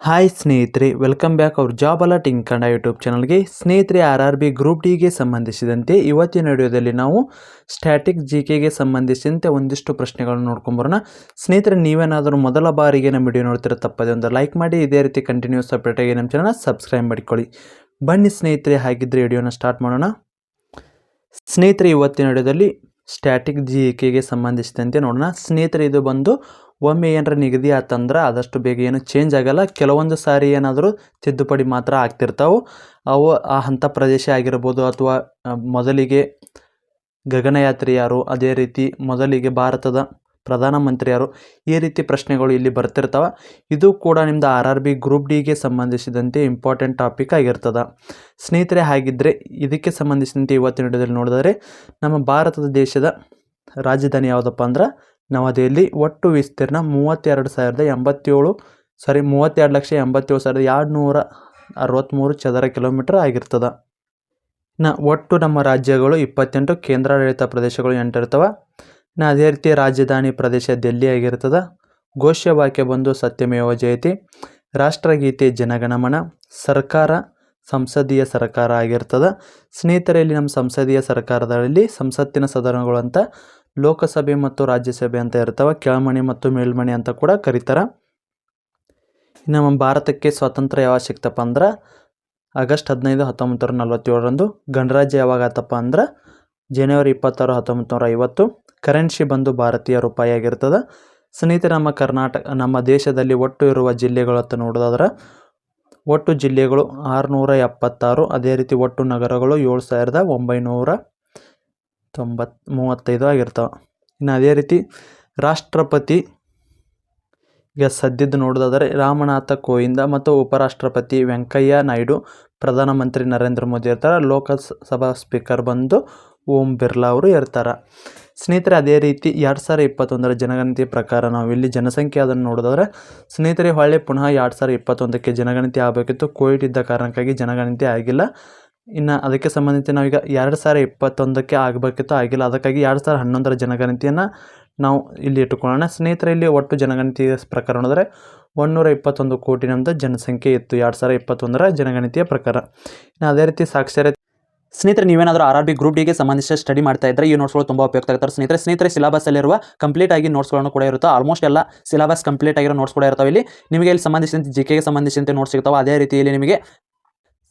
Hi ಸ್ನೇಹಿತರೆ welcome back ಅವ್ರ job alert in Kannada YouTube ಚಾನಲ್ಗೆ ಸ್ನೇಹಿತರೆ ಆರ್ ಆರ್ ಬಿ ಗ್ರೂಪ್ ಡಿಗೆ ಸಂಬಂಧಿಸಿದಂತೆ ಇವತ್ತಿನ ವಿಡಿಯೋದಲ್ಲಿ ನಾವು ಸ್ಟ್ಯಾಟಿಕ್ ಜಿ ಕೆಗೆ ಸಂಬಂಧಿಸಿದಂತೆ ಒಂದಿಷ್ಟು ಪ್ರಶ್ನೆಗಳನ್ನು ನೋಡ್ಕೊಂಬರೋಣ ಸ್ನೇಹಿತರೆ, ನೀವೇನಾದರೂ ಮೊದಲ ಬಾರಿಗೆ ನಮ್ಮ ವಿಡಿಯೋ ನೋಡ್ತಿರೋ ತಪ್ಪದೆ ಒಂದು ಲೈಕ್ ಮಾಡಿ, ಇದೇ ರೀತಿ ಕಂಟಿನ್ಯೂಸ್ ಸಪ್ರೇಟಾಗಿ ನಮ್ಮ ಚಾನಲ್ನ ಸಬ್ಸ್ಕ್ರೈಬ್ ಮಾಡಿಕೊಳ್ಳಿ. ಬನ್ನಿ ಸ್ನೇಹಿತರೆ ಹಾಗಿದ್ದರೆ ವಿಡಿಯೋನ ಸ್ಟಾರ್ಟ್ ಮಾಡೋಣ. ಸ್ನೇಹಿತರೆ, ಇವತ್ತಿನ ವಿಡಿಯೋದಲ್ಲಿ ಸ್ಟ್ಯಾಟಿಕ್ ಜಿ ಕೆಗೆ ಸಂಬಂಧಿಸಿದಂತೆ ನೋಡೋಣ. ಸ್ನೇಹಿತರೆ, ಇದು ಬಂದು ಒಮ್ಮೆ ಏನಾರ ನಿಗದಿ ಆತಂದ್ರೆ ಆದಷ್ಟು ಬೇಗ ಏನು ಚೇಂಜ್ ಆಗಲ್ಲ. ಕೆಲವೊಂದು ಸಾರಿ ಏನಾದರೂ ತಿದ್ದುಪಡಿ ಮಾತ್ರ ಆಗ್ತಿರ್ತಾವೆ. ಅವು ಆ ಹಂತ ಪ್ರದೇಶ ಆಗಿರ್ಬೋದು ಅಥವಾ ಮೊದಲಿಗೆ ಗಗನಯಾತ್ರಿ ಯಾರು, ಅದೇ ರೀತಿ ಮೊದಲಿಗೆ ಭಾರತದ ಪ್ರಧಾನಮಂತ್ರಿ ಯಾರು, ಈ ರೀತಿ ಪ್ರಶ್ನೆಗಳು ಇಲ್ಲಿ ಬರ್ತಿರ್ತಾವೆ. ಇದು ಕೂಡ ನಿಮ್ಮದು ಆರ್ ಆರ್ ಬಿ ಗ್ರೂಪ್ ಡಿಗೆ ಸಂಬಂಧಿಸಿದಂತೆ ಇಂಪಾರ್ಟೆಂಟ್ ಟಾಪಿಕ್ ಆಗಿರ್ತದೆ. ಸ್ನೇಹಿತರೆ ಹಾಗಿದ್ದರೆ ಇದಕ್ಕೆ ಸಂಬಂಧಿಸಿದಂತೆ ಇವತ್ತಿನ ವಿಡಿಯೋದಲ್ಲಿ ನೋಡಿದರೆ ನಮ್ಮ ಭಾರತದ ದೇಶದ ರಾಜಧಾನಿ ಯಾವುದಪ್ಪ ಅಂದ್ರೆ ನವದೆಹಲಿ ಒಟ್ಟು ವಿಸ್ತೀರ್ಣ ಮೂವತ್ತೆರಡು ಸಾವಿರದ ಎಂಬತ್ತೇಳು ಸಾರಿ ಮೂವತ್ತೆರಡು ಲಕ್ಷ ಎಂಬತ್ತೇಳು ಸಾವಿರದ ಎರಡು ನೂರ ಅರವತ್ತ್ಮೂರು ಚದರ ಕಿಲೋಮೀಟರ್ ಆಗಿರ್ತದೆ. ನ, ಒಟ್ಟು ನಮ್ಮ ರಾಜ್ಯಗಳು ಇಪ್ಪತ್ತೆಂಟು, ಕೇಂದ್ರಾಡಳಿತ ಪ್ರದೇಶಗಳು ಎಂಟಿರ್ತವೆ ನ, ಅದೇ ರೀತಿ ರಾಜಧಾನಿ ಪ್ರದೇಶ ದೆಲ್ಲಿ ಆಗಿರ್ತದೆ. ಘೋಷವಾಕ್ಯ ಬಂದು ಸತ್ಯಮೇವ ಜಯತಿ. ರಾಷ್ಟ್ರಗೀತೆ ಜನಗಣಮನ. ಸರ್ಕಾರ ಸಂಸದೀಯ ಸರ್ಕಾರ ಆಗಿರ್ತದೆ. ಸ್ನೇಹಿತರಲ್ಲಿ ನಮ್ಮ ಸಂಸದೀಯ ಸರ್ಕಾರದಲ್ಲಿ ಸಂಸತ್ತಿನ ಸದನಗಳು ಅಂತ ಲೋಕಸಭೆ ಮತ್ತು ರಾಜ್ಯಸಭೆ ಅಂತ ಇರ್ತವೆ ಕೆಳಮಣಿ ಮತ್ತು ಮೇಲ್ಮಣಿ ಅಂತ ಕೂಡ ಕರೀತಾರೆ. ನಮ್ಮ ಭಾರತಕ್ಕೆ ಸ್ವಾತಂತ್ರ್ಯ ಯಾವಾಗ ಸಿಕ್ತಪ್ಪ ಅಂದ್ರೆ, ಆಗಸ್ಟ್ ಹದಿನೈದು ಹತ್ತೊಂಬತ್ತು ನೂರ ನಲ್ವತ್ತೇಳರಂದು ಗಣರಾಜ್ಯ ಯಾವಾಗ ಆತಪ್ಪ ಅಂದ್ರೆ, ಜನವರಿ ಇಪ್ಪತ್ತಾರು ಹತ್ತೊಂಬತ್ತು ನೂರ ಐವತ್ತು ಕರೆನ್ಸಿ ಬಂದು ಭಾರತೀಯ ರೂಪಾಯಿ ಆಗಿರ್ತದೆ. ಸ್ನೇಹಿತರೆ, ನಮ್ಮ ಕರ್ನಾಟಕ, ನಮ್ಮ ದೇಶದಲ್ಲಿ ಒಟ್ಟು ಇರುವ ಜಿಲ್ಲೆಗಳು ಅಂತ ನೋಡೋದಾದ್ರೆ, ಒಟ್ಟು ಜಿಲ್ಲೆಗಳು ಆರುನೂರ ಎಪ್ಪತ್ತಾರು, ಅದೇ ರೀತಿ ಒಟ್ಟು ನಗರಗಳು ಏಳು ಸಾವಿರದ ಒಂಬೈನೂರ ತೊಂಬತ್, ಮೂವತ್ತೈದು ಆಗಿರ್ತಾವೆ. ಇನ್ನು ಅದೇ ರೀತಿ ರಾಷ್ಟ್ರಪತಿ ಈಗ ಸದ್ಯದ್ದು ನೋಡೋದಾದರೆ ರಾಮನಾಥ ಕೋವಿಂದ ಮತ್ತು ಉಪರಾಷ್ಟ್ರಪತಿ ವೆಂಕಯ್ಯ ನಾಯ್ಡು ಪ್ರಧಾನಮಂತ್ರಿ ನರೇಂದ್ರ ಮೋದಿ ಇರ್ತಾರೆ, ಲೋಕಸಭಾ ಸ್ಪೀಕರ್ ಬಂದು ಓಂ ಬಿರ್ಲಾ ಅವರು ಇರ್ತಾರೆ. ಸ್ನೇಹಿತರೆ, ಅದೇ ರೀತಿ ಎರಡು ಸಾವಿರ ಇಪ್ಪತ್ತೊಂದರ ಜನಗಣತಿ ಪ್ರಕಾರ ನಾವು ಇಲ್ಲಿ ಜನಸಂಖ್ಯೆ ಅದನ್ನು ನೋಡೋದಾದ್ರೆ ಸ್ನೇಹಿತರೆ, ಹೊಳ್ಳಿ ಪುನಃ ಎರಡು ಸಾವಿರ ಇಪ್ಪತ್ತೊಂದಕ್ಕೆ ಜನಗಣತಿ ಆಗಬೇಕಿತ್ತು. ಕೋವಿಡ್ ಇದ್ದ ಕಾರಣಕ್ಕಾಗಿ ಜನಗಣತಿ ಆಗಿಲ್ಲ. ಇನ್ನು ಅದಕ್ಕೆ ಸಂಬಂಧಿಸಿ ನಾವೀಗ ಎರಡು ಸಾವಿರ ಇಪ್ಪತ್ತೊಂದಕ್ಕೆ ಆಗಬೇಕಿತ್ತು, ಆಗಿಲ್ಲ. ಅದಕ್ಕಾಗಿ ಎರಡು ಸಾವಿರ ಹನ್ನೊಂದರ ಜನಗಣತಿಯನ್ನು ನಾವು ಇಲ್ಲಿ ಇಟ್ಟುಕೊಳ್ಳೋಣ. ಸ್ನೇಹಿತರೆ, ಇಲ್ಲಿ ಒಟ್ಟು ಜನಗಣತಿಯ ಪ್ರಕಾರ ನೋಡಿದ್ರೆ ಒಂದೂರ ಇಪ್ಪತ್ತೊಂದು ಕೋಟಿ ನಮ್ಮದು ಜನಸಂಖ್ಯೆ ಇತ್ತು. ಎರಡು ಸಾವಿರ ಇಪ್ಪತ್ತೊಂದರ ಜನಗಣತಿಯ ಪ್ರಕಾರ ಇನ್ನು ಅದೇ ರೀತಿ ಸಾಕ್ಷರತೆ ಸ್ನೇಹಿತರೆ, ನೀವೇನಾದರೂ ಆರ್ ಆರ್ ಬಿ ಗ್ರೂಪ್ ಡಿಗೆ ಸಂಬಂಧಿಸಿದ ಸ್ಟಡಿ ಮಾಡ್ತಾ ಇದ್ದರೆ ಈ ನೋಟ್ಸ್ಗಳು ತುಂಬ ಉಪಯುಕ್ತ ಆಗ್ತಾರೆ ಸ್ನೇಹಿತರೆ ಸ್ನೇಹಿತರೆ ಸಿಲಬಸ್ಸಲ್ಲಿರುವ ಕಂಪ್ಲೀಟ್ ಆಗಿ ನೋಟ್ಸ್ಗಳನ್ನು ಕೂಡ ಇರುತ್ತೆ? ಆಲ್ಮೋಸ್ಟ್ ಎಲ್ಲ ಸಿಲಬಸ್ ಕಂಪ್ಲೀಟ್ ಆಗಿರೋ ನೋಟ್ಸ್ ಕೂಡ ಇರ್ತಾವೆ ಇಲ್ಲಿ. ನಿಮಗೆ ಇಲ್ಲಿ ಸಂಬಂಧಿಸಿದಂತೆ ಜಿ ಕೆಗೆ ಸಂಬಂಧಿಸಿದಂತೆ ನೋಟ್ಸ್ ಸಿಗ್ತಾವೆ. ಅದೇ ರೀತಿಯಲ್ಲಿ ನಿಮಗೆ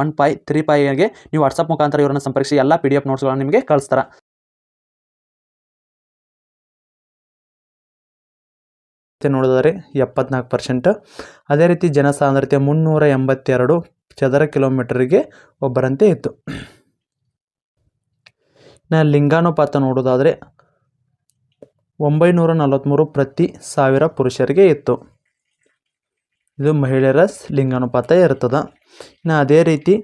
one five three ಪೈಗೆ ನೀವು ವಾಟ್ಸಪ್ ಮುಖಾಂತರ ಇವರನ್ನು ಸಂಪರ್ಕಿಸಿ, ಎಲ್ಲ ಪಿ ಡಿ ಎಫ್ ನೋಟ್ಸ್ಗಳನ್ನು ನಿಮಗೆ ಕಳಿಸ್ತಾರೆ. ನೋಡಿದರೆ ಎಪ್ಪತ್ನಾಲ್ಕು ಪರ್ಸೆಂಟ್ ಅದೇ ರೀತಿ ಜನಸಾಂದ್ರತೆ ಮುನ್ನೂರ ಎಂಬತ್ತೆರಡು ಚದರ ಕಿಲೋಮೀಟರ್ಗೆ ಒಬ್ಬರಂತೆ ಇತ್ತು. ನಾ ಲಿಂಗಾನುಪಾತ ನೋಡೋದಾದರೆ ಒಂಬೈನೂರ ನಲವತ್ತ್ಮೂರು ಪ್ರತಿ ಸಾವಿರ ಪುರುಷರಿಗೆ ಇತ್ತು. ಇದು ಮಹಿಳೆಯರ ಲಿಂಗಾನುಪಾತ ಇರ್ತದೆ. ಇನ್ನು ಅದೇ ರೀತಿ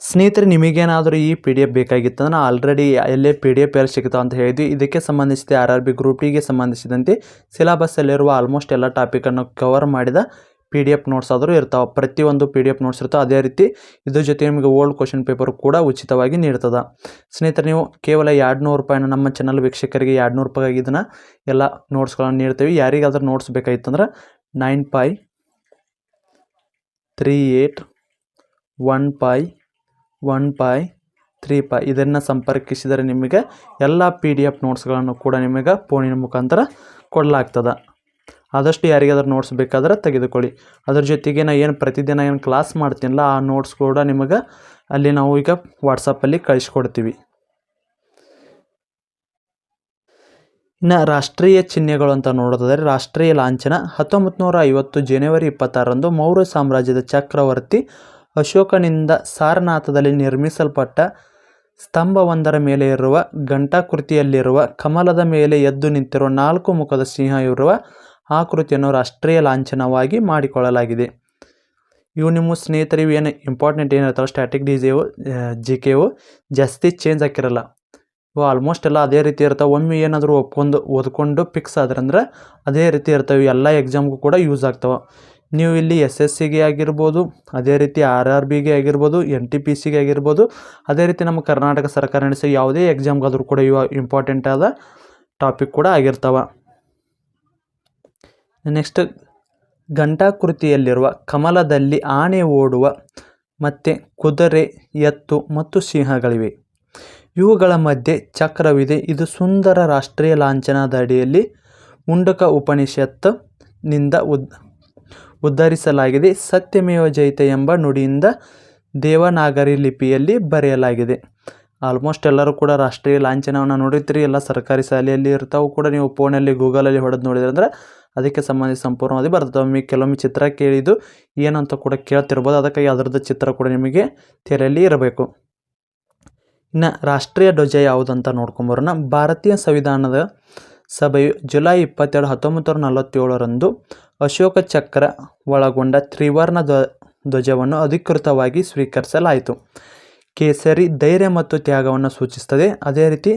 ಸ್ನೇಹಿತರೆ, ನಿಮಗೇನಾದರೂ ಈ ಪಿ ಡಿ ಎಫ್ ಬೇಕಾಗಿತ್ತಂದ್ರೆ ಆಲ್ರೆಡಿ ಎಲ್ಲೇ ಪಿ ಡಿ ಎಫ್ ಎಲ್ಲಿ ಸಿಗ್ತಾವೆ ಅಂತ ಹೇಳಿದ್ವಿ. ಇದಕ್ಕೆ ಸಂಬಂಧಿಸಿದ ಆರ್ ಆರ್ ಬಿ ಗ್ರೂಪ್ ಡಿಗೆ ಸಂಬಂಧಿಸಿದಂತೆ ಸಿಲೆಬಸ್ಸಲ್ಲಿರುವ ಆಲ್ಮೋಸ್ಟ್ ಎಲ್ಲ ಟಾಪಿಕನ್ನು ಕವರ್ ಮಾಡಿದ ಪಿ ಡಿ ಎಫ್ ನೋಟ್ಸ್ ಆದರೂ ಇರ್ತಾವೆ. ಪ್ರತಿಯೊಂದು ಪಿ ಡಿ ಎಫ್ ನೋಟ್ಸ್ ಇರ್ತಾವೆ. ಅದೇ ರೀತಿ ಇದ್ರ ಜೊತೆ ನಿಮಗೆ ಓಲ್ಡ್ ಕ್ವಶನ್ ಪೇಪರ್ ಕೂಡ ಉಚಿತವಾಗಿ ನೀಡ್ತದೆ. ಸ್ನೇಹಿತರೆ, ನೀವು ಕೇವಲ ಎರಡು ನೂರು ರೂಪಾಯಿನ ನಮ್ಮ ಚಾನಲ್ ವೀಕ್ಷಕರಿಗೆ ಎರಡು ನೂರು ರೂಪಾಯಿಗೆ ಇದನ್ನು ಎಲ್ಲ ನೋಟ್ಸ್ಗಳನ್ನು ನೀಡ್ತೀವಿ. ಯಾರಿಗಾದ್ರೂ notes ಬೇಕಾಗಿತ್ತಂದ್ರೆ nine five three eight one five one five three five ಇದನ್ನು ಸಂಪರ್ಕಿಸಿದರೆ ನಿಮಗೆ ಎಲ್ಲ ಪಿ ಡಿ ಎಫ್ ನೋಟ್ಸ್ಗಳನ್ನು ಕೂಡ ನಿಮಗೆ ಫೋನಿನ ಮುಖಾಂತರ ಕೊಡಲಾಗ್ತದೆ. ಆದಷ್ಟು ಯಾರಿಗಾದ್ರೂ ನೋಟ್ಸ್ ಬೇಕಾದ್ರೆ ತೆಗೆದುಕೊಳ್ಳಿ. ಅದ್ರ ಜೊತೆಗೆ ನಾ ಏನು ಪ್ರತಿದಿನ ಏನು ಕ್ಲಾಸ್ ಮಾಡ್ತೀನಲ್ಲ, ಆ ನೋಟ್ಸ್ ಕೂಡ ನಿಮಗೆ ಅಲ್ಲಿ ನಾವು ಈಗ ವಾಟ್ಸಪ್ಪಲ್ಲಿ ಕಳಿಸ್ಕೊಡ್ತೀವಿ. ಇನ್ನು ರಾಷ್ಟ್ರೀಯ ಚಿಹ್ನೆಗಳು ಅಂತ ನೋಡೋದಾದರೆ ರಾಷ್ಟ್ರೀಯ ಲಾಂಛನ. ಹತ್ತೊಂಬತ್ತು ನೂರ ಐವತ್ತು ಜನವರಿ ಇಪ್ಪತ್ತಾರರಂದು ಮೌರ್ಯ ಸಾಮ್ರಾಜ್ಯದ ಚಕ್ರವರ್ತಿ ಅಶೋಕನಿಂದ ಸಾರನಾಥದಲ್ಲಿ ನಿರ್ಮಿಸಲ್ಪಟ್ಟ ಸ್ತಂಭವೊಂದರ ಮೇಲೆ ಇರುವ ಘಂಟಾಕೃತಿಯಲ್ಲಿರುವ ಕಮಲದ ಮೇಲೆ ಎದ್ದು ನಿಂತಿರುವ ನಾಲ್ಕು ಮುಖದ ಸಿಂಹ ಇರುವ ಆಕೃತಿಯನ್ನು ರಾಷ್ಟ್ರೀಯ ಲಾಂಛನವಾಗಿ ಮಾಡಿಕೊಳ್ಳಲಾಗಿದೆ. ಇವು ನಿಮ್ಮ ಸ್ನೇಹಿತರಿವು ಏನು ಇಂಪಾರ್ಟೆಂಟ್ ಏನಿರ್ತಾವೆ ಸ್ಟ್ಯಾಟಿಕ್ ಡಿಸೇವು ಜಿ ಕೆವು ಜಾಸ್ತಿ ಚೇಂಜ್ ಆಗಿರಲ್ಲ ಇವು ಆಲ್ಮೋಸ್ಟ್ ಎಲ್ಲ ಅದೇ ರೀತಿ ಇರ್ತಾವೆ. ಒಮ್ಮೆ ಏನಾದರೂ ಒಪ್ಕೊಂಡು, ಓದ್ಕೊಂಡು ಫಿಕ್ಸ್ ಆದ್ರಂದ್ರೆ ಅದೇ ರೀತಿ ಇರ್ತವೆ. ಎಲ್ಲ ಎಕ್ಸಾಮ್ಗೂ ಕೂಡ ಯೂಸ್ ಆಗ್ತವೆ. ನೀವು ಇಲ್ಲಿ ಎಸ್ ಎಸ್ ಸಿಗೆ ಆಗಿರ್ಬೋದು, ಅದೇ ರೀತಿ ಆರ್ ಆರ್ ಬಿಗೆ ಆಗಿರ್ಬೋದು ಎನ್ ಟಿ ಪಿ ಸಿಗೆ ಆಗಿರ್ಬೋದು, ಅದೇ ರೀತಿ ನಮ್ಮ ಕರ್ನಾಟಕ ಸರ್ಕಾರ ನಡೆಸೋ ಯಾವುದೇ ಎಕ್ಸಾಮ್ಗಾದರೂ ಕೂಡ ಇವ ಇಂಪಾರ್ಟೆಂಟ್ ಆದ ಟಾಪಿಕ್ ಕೂಡ ಆಗಿರ್ತವೆ. ನೆಕ್ಸ್ಟ್ ಘಂಟಾಕೃತಿಯಲ್ಲಿರುವ ಕಮಲದಲ್ಲಿ ಆನೆ ಓಡುವ, ಮತ್ತು ಕುದುರೆ, ಎತ್ತು ಮತ್ತು ಸಿಂಹಗಳಿವೆ. ಇವುಗಳ ಮಧ್ಯೆ ಚಕ್ರವಿದೆ. ಇದು ಸುಂದರ ರಾಷ್ಟ್ರೀಯ ಲಾಂಛನದ ಅಡಿಯಲ್ಲಿ ಮುಂಡಕ ಉಪನಿಷತ್ತು ನಿಂದ ಉದ್, ಉದ್ಧರಿಸಲಾಗಿದೆ. ಸತ್ಯಮೇವ ಜಯಿತ ಎಂಬ ನುಡಿಯಿಂದ ದೇವನಾಗರಿ ಲಿಪಿಯಲ್ಲಿ ಬರೆಯಲಾಗಿದೆ. ಆಲ್ಮೋಸ್ಟ್ ಎಲ್ಲರೂ ಕೂಡ ರಾಷ್ಟ್ರೀಯ ಲಾಂಛನವನ್ನು ನೋಡಿದ್ರಿ ಎಲ್ಲ ಸರ್ಕಾರಿ ಶಾಲೆಯಲ್ಲಿ ಇರ್ತಾವೆ ಕೂಡ ನೀವು ಫೋನಲ್ಲಿ, ಗೂಗಲಲ್ಲಿ ಹೊಡೆದು ನೋಡಿದ್ರೆ ಅಂದ್ರೆ ಅದಕ್ಕೆ ಸಂಬಂಧಿಸಿ ಸಂಪೂರ್ಣವಾಗಿ ಬರ್ತದೆ. ಒಮ್ಮೆ ಕೆಲವೊಮ್ಮೆ ಚಿತ್ರ ಕೇಳಿದ್ದು ಏನಂತ ಕೂಡ ಕೇಳ್ತಿರ್ಬೋದು. ಅದಕ್ಕಾಗಿ ಅದರದ್ದು ಚಿತ್ರ ಕೂಡ ನಿಮಗೆ ತೆರೆಯಲ್ಲಿ ಇರಬೇಕು. ಇನ್ನು ರಾಷ್ಟ್ರೀಯ ಧ್ವಜ ಯಾವುದಂತ ನೋಡ್ಕೊಂಬರೋಣ. ಭಾರತೀಯ ಸಂವಿಧಾನದ ಸಭೆಯು ಜುಲೈ ಇಪ್ಪತ್ತೆರಡು ಹತ್ತೊಂಬತ್ತು ನೂರ ನಲವತ್ತೇಳರಂದು ಅಶೋಕ ಚಕ್ರ ಒಳಗೊಂಡ ತ್ರಿವರ್ಣ ಧ್ವ, ಧ್ವಜವನ್ನು ಅಧಿಕೃತವಾಗಿ ಸ್ವೀಕರಿಸಲಾಯಿತು. ಕೇಸರಿ ಧೈರ್ಯ ಮತ್ತು ತ್ಯಾಗವನ್ನು ಸೂಚಿಸ್ತದೆ ಅದೇ ರೀತಿ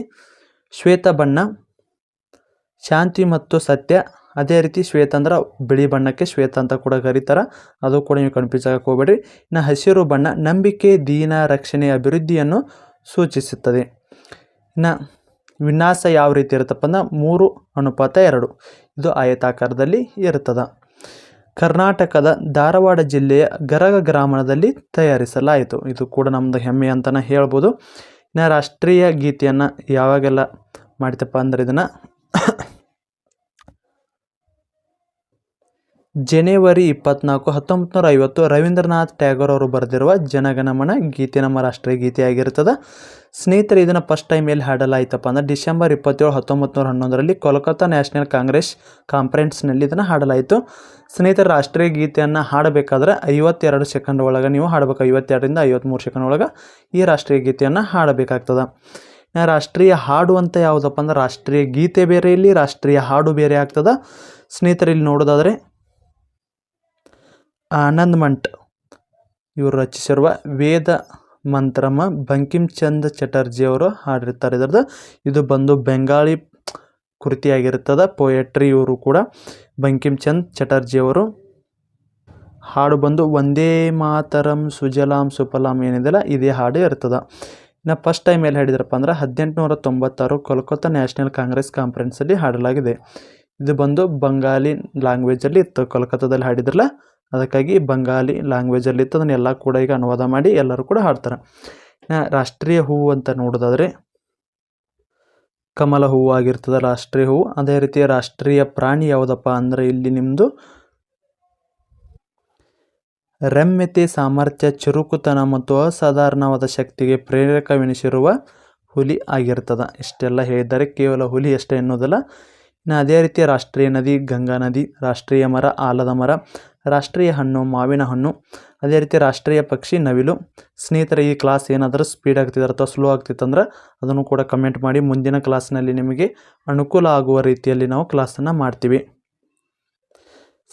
ಶ್ವೇತ ಬಣ್ಣ, ಶಾಂತಿ ಮತ್ತು ಸತ್ಯ, ಅದೇ ರೀತಿ ಶ್ವೇತ ಅಂದ್ರೆ ಬಿಳಿ ಬಣ್ಣಕ್ಕೆ ಶ್ವೇತ ಅಂತ ಕೂಡ ಕರೀತಾರೆ. ಅದು ಕೂಡ ನೀವು ಕನ್ಫ್ಯೂಸ್ ಆಗಕ್ಕೆ ಹೋಗ್ಬೇಡ್ರಿ. ಇನ್ನು ಹಸಿರು ಬಣ್ಣ, ನಂಬಿಕೆ, ದೀನ, ರಕ್ಷಣೆ, ಅಭಿವೃದ್ಧಿಯನ್ನು ಸೂಚಿಸುತ್ತದೆ. ಇನ್ನು ವಿನ್ಯಾಸ ಯಾವ ರೀತಿ ಇರುತ್ತಪ್ಪ ಅಂದ್ರೆ ಮೂರು ಅನುಪಾತ ಎರಡು. ಇದು ಆಯತಾಕಾರದಲ್ಲಿ ಇರುತ್ತದೆ. ಕರ್ನಾಟಕದ ಧಾರವಾಡ ಜಿಲ್ಲೆಯ ಗರಗ ಗ್ರಾಮದಲ್ಲಿ ತಯಾರಿಸಲಾಯಿತು. ಇದು ಕೂಡ ನಮ್ಮದು ಹೆಮ್ಮೆ ಅಂತಲೇ ಹೇಳ್ಬೋದು. ಇನ್ನು ರಾಷ್ಟ್ರೀಯ ಗೀತೆಯನ್ನು ಯಾವಾಗೆಲ್ಲ ಮಾಡ್ತಪ್ಪ ಅಂದ್ರೆ ಇದನ್ನು ಜನವರಿ ಇಪ್ಪತ್ನಾಲ್ಕು ಹತ್ತೊಂಬತ್ತು ನೂರ ಐವತ್ತು, ರವೀಂದ್ರನಾಥ್ ಟ್ಯಾಗೋರ್ ಅವರು ಬರೆದಿರುವ ಜನಗಣಮನ ಗೀತೆ ನಮ್ಮ ರಾಷ್ಟ್ರೀಯ ಗೀತೆ ಆಗಿರ್ತದೆ ಸ್ನೇಹಿತರೆ, ಇದನ್ನು ಫಸ್ಟ್ ಟೈಮ್ ಎಲ್ಲಿ ಹಾಡಲಾಯಿತಪ್ಪ ಅಂದ್ರೆ ಡಿಸೆಂಬರ್ ಇಪ್ಪತ್ತೇಳು ಹತ್ತೊಂಬತ್ತು ನೂರ ಹನ್ನೊಂದರಲ್ಲಿ ಕೋಲ್ಕತ್ತಾ ನ್ಯಾಷನಲ್ ಕಾಂಗ್ರೆಸ್ ಕಾನ್ಫರೆನ್ಸ್ನಲ್ಲಿ ಇದನ್ನು ಹಾಡಲಾಯಿತು. ಸ್ನೇಹಿತರೆ, ರಾಷ್ಟ್ರೀಯ ಗೀತೆಯನ್ನು ಹಾಡಬೇಕಾದ್ರೆ ಐವತ್ತೆರಡು ಸೆಕೆಂಡ್ ಒಳಗೆ ನೀವು ಹಾಡಬೇಕು. ಐವತ್ತೆರಡರಿಂದ ಐವತ್ತ್ಮೂರು ಸೆಕೆಂಡ್ ಒಳಗೆ ಈ ರಾಷ್ಟ್ರೀಯ ಗೀತೆಯನ್ನು ಹಾಡಬೇಕಾಗ್ತದೆ. ರಾಷ್ಟ್ರೀಯ ಹಾಡು ಅಂತ ಯಾವುದಪ್ಪ ಅಂದ್ರೆ ರಾಷ್ಟ್ರೀಯ ಗೀತೆ ಬೇರೆ ಇಲ್ಲಿ, ರಾಷ್ಟ್ರೀಯ ಹಾಡು ಬೇರೆ ಆಗ್ತದೆ. ಸ್ನೇಹಿತರೆ, ಇಲ್ಲಿ ನೋಡೋದಾದರೆ ಆನಂದ್ ಮಂಟ್ ಇವರು ರಚಿಸಿರುವ ವೇದ ಮಂತ್ರಮ ಬಂಕಿಮ್ ಚಂದ್ ಚಟರ್ಜಿ ಅವರು ಹಾಡಿರ್ತಾರೆ ಇದರದ್ದು ಇದು ಬಂದು ಬೆಂಗಾಳಿ ಕೃತಿಯಾಗಿರ್ತದೆ ಪೊಯೆಟ್ರಿ ಇವರು ಕೂಡ ಬಂಕಿಮ್ ಚಂದ್ ಚಟರ್ಜಿ ಅವರು ಹಾಡು ಬಂದು ಒಂದೇ ಮಾತರಂ ಸುಜಲಾಂ ಸುಫಲಾಂ ಏನಿದೆಲ್ಲ ಇದೇ ಹಾಡು ಇರ್ತದೆ. ಇನ್ನು ಫಸ್ಟ್ ಟೈಮ್ ಎಲ್ಲಿ ಹೇಳಿದ್ರಪ್ಪ ಅಂದ್ರೆ ಹದಿನೆಂಟುನೂರ ತೊಂಬತ್ತಾರು ಕೋಲ್ಕತ್ತಾ ನ್ಯಾಷನಲ್ ಕಾಂಗ್ರೆಸ್ ಕಾನ್ಫರೆನ್ಸಲ್ಲಿ ಹಾಡಲಾಗಿದೆ. ಇದು ಬಂದು ಬಂಗಾಲಿ ಲ್ಯಾಂಗ್ವೇಜಲ್ಲಿ ಇತ್ತು. ಕೋಲ್ಕತ್ತಾದಲ್ಲಿ ಹಾಡಿದ್ರಲ್ಲ ಅದಕ್ಕಾಗಿ ಬಂಗಾಲಿ ಲ್ಯಾಂಗ್ವೇಜಲ್ಲಿ ಇತ್ತು ಅದನ್ನೆಲ್ಲ ಕೂಡ ಈಗ ಅನುವಾದ ಮಾಡಿ ಎಲ್ಲರೂ ಕೂಡ ಹಾಡ್ತಾರೆ. ರಾಷ್ಟ್ರೀಯ ಹೂವು ಅಂತ ನೋಡೋದಾದರೆ ಕಮಲ ಹೂವು ಆಗಿರ್ತದೆ, ರಾಷ್ಟ್ರೀಯ ಹೂವು ಅದೇ ರೀತಿ ರಾಷ್ಟ್ರೀಯ ಪ್ರಾಣಿ ಯಾವುದಪ್ಪ ಅಂದರೆ ಇಲ್ಲಿ ನಿಮ್ಮದು ರಮ್ಯತೆ ಸಾಮರ್ಥ್ಯ, ಚುರುಕುತನ ಮತ್ತು ಅಸಾಧಾರಣವಾದ ಶಕ್ತಿಗೆ ಪ್ರೇರಕವೆನಿಸಿರುವ ಹುಲಿ ಆಗಿರ್ತದೆ. ಇಷ್ಟೆಲ್ಲ ಹೇಳಿದ್ದಾರೆ, ಕೇವಲ ಹುಲಿ ಅಷ್ಟೇ ಎನ್ನುವುದಲ್ಲ. ಇನ್ನು ಅದೇ ರೀತಿ ರಾಷ್ಟ್ರೀಯ ನದಿ, ಗಂಗಾ ನದಿ, ರಾಷ್ಟ್ರೀಯ ಮರ, ಆಲದ ಮರ ರಾಷ್ಟ್ರೀಯ ಹಣ್ಣು, ಮಾವಿನ ಹಣ್ಣು, ಅದೇ ರೀತಿ ರಾಷ್ಟ್ರೀಯ ಪಕ್ಷಿ ನವಿಲು. ಸ್ನೇಹಿತರೆ, ಈ ಕ್ಲಾಸ್ ಏನಾದರೂ ಸ್ಪೀಡ್ ಆಗ್ತಿದ್ದಾರೆ ಅಥವಾ ಸ್ಲೋ ಆಗ್ತಿತ್ತಂದ್ರೆ ಅದನ್ನು ಕೂಡ ಕಮೆಂಟ್ ಮಾಡಿ. ಮುಂದಿನ ಕ್ಲಾಸ್ನಲ್ಲಿ ನಿಮಗೆ ಅನುಕೂಲ ಆಗುವ ರೀತಿಯಲ್ಲಿ ನಾವು ಕ್ಲಾಸನ್ನು ಮಾಡ್ತೀವಿ.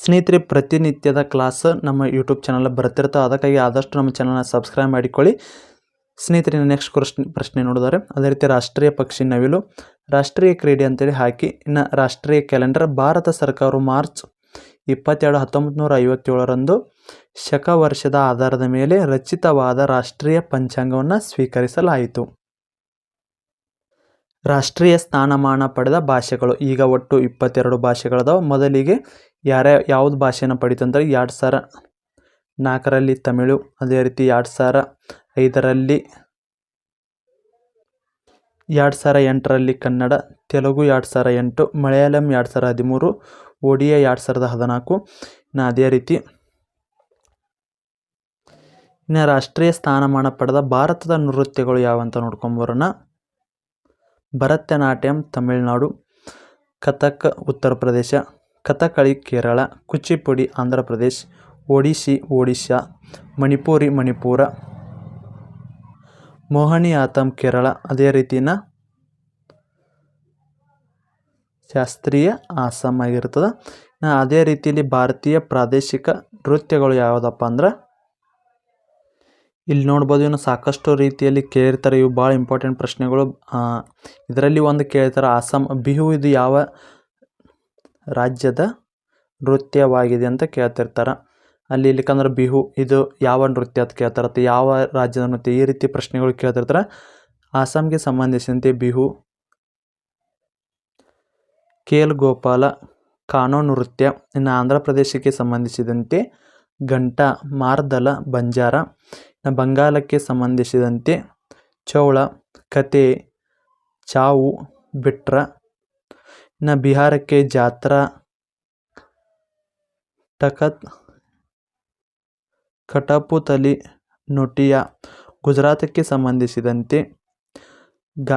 ಸ್ನೇಹಿತರೆ, ಪ್ರತಿನಿತ್ಯದ ಕ್ಲಾಸ್ ನಮ್ಮ ಯೂಟ್ಯೂಬ್ ಚಾನಲ್ ಬರ್ತಿರ್ತಾವೆ ಅದಕ್ಕಾಗಿ ಆದಷ್ಟು ನಮ್ಮ ಚಾನಲ್ನ ಸಬ್ಸ್ಕ್ರೈಬ್ ಮಾಡಿಕೊಳ್ಳಿ. ಸ್ನೇಹಿತರೆ ನೆಕ್ಸ್ಟ್ ಪ್ರಶ್ನೆ ಪ್ರಶ್ನೆ ನೋಡಿದರೆ, ಅದೇ ರೀತಿ ರಾಷ್ಟ್ರೀಯ ಪಕ್ಷಿ ನವಿಲು, ರಾಷ್ಟ್ರೀಯ ಕ್ರೀಡೆ ಅಂತೇಳಿ ಹಾಕಿ, ಇನ್ನು ರಾಷ್ಟ್ರೀಯ ಕ್ಯಾಲೆಂಡರ್ ಭಾರತ ಸರ್ಕಾರವು ಮಾರ್ಚ್ ಇಪ್ಪತ್ತೆರಡು ಹತ್ತೊಂಬತ್ತು ನೂರ ಐವತ್ತೇಳರಂದು ಶಕ ವರ್ಷದ ಆಧಾರದ ಮೇಲೆ ರಚಿತವಾದ ರಾಷ್ಟ್ರೀಯ ಪಂಚಾಂಗವನ್ನು ಸ್ವೀಕರಿಸಲಾಯಿತು. ರಾಷ್ಟ್ರೀಯ ಸ್ಥಾನಮಾನ ಪಡೆದ ಭಾಷೆಗಳು, ಈಗ ಒಟ್ಟು ಇಪ್ಪತ್ತೆರಡು ಭಾಷೆಗಳದಾವ. ಮೊದಲಿಗೆ ಯಾರ, ಯಾವ್ದು ಭಾಷೆನ ಪಡಿತಂದ್ರೆ ಎರಡು ಸಾವಿರ ನಾಲ್ಕರಲ್ಲಿ ತಮಿಳು, ಅದೇ ರೀತಿ ಎರಡು ಸಾವಿರ ಐದರಲ್ಲಿ, ಎರಡು ಸಾವಿರ ಎಂಟರಲ್ಲಿ ಕನ್ನಡ, ತೆಲುಗು ಎರಡು ಸಾವಿರ ಎಂಟು, ಮಲಯಾಳಂ ಎರಡು ಸಾವಿರ ಹದಿಮೂರು ಒಡಿಯಾ ಎರಡು ಸಾವಿರದ ಹದಿನಾಲ್ಕು ಇನ್ನು ಅದೇ ರೀತಿ ಇನ್ನು ರಾಷ್ಟ್ರೀಯ ಸ್ಥಾನಮಾನ ಪಡೆದ ಭಾರತದ ನೃತ್ಯಗಳು ಯಾವಂತ ನೋಡ್ಕೊಂಬರೋಣ ಭರತನಾಟ್ಯಂ, ತಮಿಳುನಾಡು, ಕಥಕ್, ಉತ್ತರ ಪ್ರದೇಶ ಕಥಕಳಿ ಕೇರಳ, ಕುಚಿಪುಡಿ, ಆಂಧ್ರ ಪ್ರದೇಶ್, ಒಡಿಶಿ, ಒಡಿಶಾ, ಮಣಿಪುರಿ, ಮಣಿಪುರ ಮೋಹಿನಿಯಾಟ್ಟಂ ಕೇರಳ, ಅದೇ ರೀತಿನ ಶಾಸ್ತ್ರೀಯ ಆಸಾಮ್ ಆಗಿರ್ತದೆ ಅದೇ ರೀತಿಯಲ್ಲಿ ಭಾರತೀಯ ಪ್ರಾದೇಶಿಕ ನೃತ್ಯಗಳು ಯಾವುದಪ್ಪ ಅಂದ್ರೆ, ಇಲ್ಲಿ ನೋಡ್ಬೋದು ಇವನು ಸಾಕಷ್ಟು ರೀತಿಯಲ್ಲಿ ಕೇಳಿರ್ತಾರೆ ಇವು ಭಾಳ ಇಂಪಾರ್ಟೆಂಟ್ ಪ್ರಶ್ನೆಗಳು. ಇದರಲ್ಲಿ ಒಂದು ಕೇಳ್ತಾರೆ, ಆಸಾಮ್ ಬಿಹು ಇದು ಯಾವ ರಾಜ್ಯದ ನೃತ್ಯವಾಗಿದೆ ಅಂತ ಕೇಳ್ತಿರ್ತಾರೆ. ಅಲ್ಲಿ ಇಲ್ಲಿಕಂದ್ರೆ ಬಿಹು ಇದು ಯಾವ ನೃತ್ಯ ಅಂತ ಕೇಳ್ತಾರೆ. ಅಥವಾ ಯಾವ ರಾಜ್ಯದ ನೃತ್ಯ ಈ ರೀತಿ ಪ್ರಶ್ನೆಗಳು ಕೇಳ್ತಿರ್ತಾರೆ. ಆಸಾಮ್ಗೆ ಸಂಬಂಧಿಸಿದಂತೆ ಬಿಹು ಕೇಲ್ ಗೋಪಾಲ ಕಾನೋ ನೃತ್ಯ ಇನ್ನು ಆಂಧ್ರ ಪ್ರದೇಶಕ್ಕೆ ಸಂಬಂಧಿಸಿದಂತೆ ಘಂಟ, ಮಾರ್ದಲ, ಬಂಜಾರ. ಇನ್ನು ಬಂಗಾಲಕ್ಕೆ ಸಂಬಂಧಿಸಿದಂತೆ ಚೌಳ ಕತೆ ಚಾವು, ಬಿಟ್ರ. ಇನ್ನು ಬಿಹಾರಕ್ಕೆ ಜಾತ್ರಾ ಟಕತ್ ಕಟಪುತಲಿ, ನೊಟಿಯಾ. ಗುಜರಾತಕ್ಕೆ ಸಂಬಂಧಿಸಿದಂತೆ ಗ,